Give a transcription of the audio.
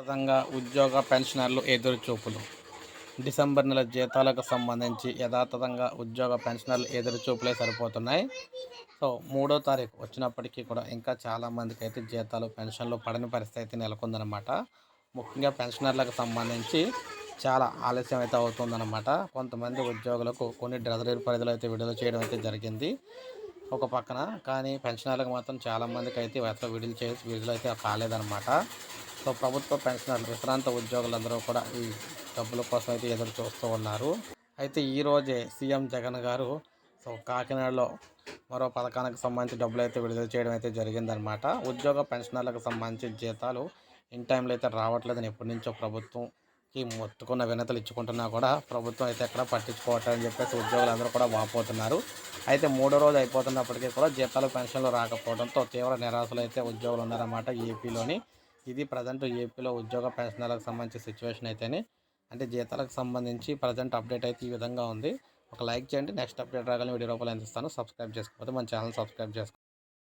యథాతథంగా ఉద్యోగ పెన్షనర్లు ఎదురు చూపులు డిసెంబర్ నెల జీతాలకు సంబంధించి యథాతథంగా ఉద్యోగ పెన్షనర్లు ఎదురు చూపులే సరిపోతున్నాయి. సో మూడో తారీఖు వచ్చినప్పటికీ కూడా ఇంకా చాలామందికి అయితే జీతాలు పెన్షన్లు పడని పరిస్థితి అయితే నెలకొందనమాట ముఖ్యంగా పెన్షనర్లకు సంబంధించి చాలా ఆలస్యం అయితే అవుతుందన్నమాట. కొంతమంది ఉద్యోగులకు కొన్ని రిజర్వేర్ పరిధిలో అయితే విడుదల చేయడం అయితే జరిగింది ఒక పక్కన. కానీ పెన్షనర్లకు మాత్రం చాలామందికి అయితే వెతల విడుదల చేసి విడుదల అయితే కాలేదన్నమాట. సో ప్రభుత్వ పెన్షనర్లు విశ్రాంత ఉద్యోగులందరూ కూడా ఈ డబ్బుల కోసం అయితే ఎదురు చూస్తూ ఉన్నారు. అయితే ఈరోజే సీఎం జగన్ గారు సో కాకినాడలో మరో పథకానికి సంబంధించి డబ్బులు అయితే విడుదల చేయడం అయితే జరిగిందనమాట ఉద్యోగ పెన్షనర్లకు సంబంధించి జీతాలు ఇన్ టైంలో అయితే రావట్లేదని ఎప్పటి నుంచో ప్రభుత్వంకి మొత్తుకున్న వినతులు ఇచ్చుకుంటున్నా కూడా ప్రభుత్వం అయితే ఎక్కడ పట్టించుకోవట్లేదని చెప్పేసి ఉద్యోగులందరూ కూడా వాపోతున్నారు. అయితే మూడో రోజు అయిపోతున్నప్పటికీ కూడా జీతాలు పెన్షన్లు రాకపోవడంతో తీవ్ర నిరాశలు అయితే ఉద్యోగులు ఉన్నారన్నమాట ఏపీలోని ఇది ప్రజెంట్ ఏపీలో ఉద్యోగ పెన్షనర్లకు సంబంధించి సిచ్యువేషన్ అయితేనే అంటే జీతాలకు సంబంధించి ప్రజెంట్ అప్డేట్ అయితే ఈ విధంగా ఉంది. ఒక లైక్ చేయండి. నెక్స్ట్ అప్డేట్ రాగానే వీడియో రూపాయలు అందిస్తాను. సబ్స్క్రైబ్ చేసుకోకపోతే మన ఛానల్ సబ్స్క్రైబ్ చేసుకోండి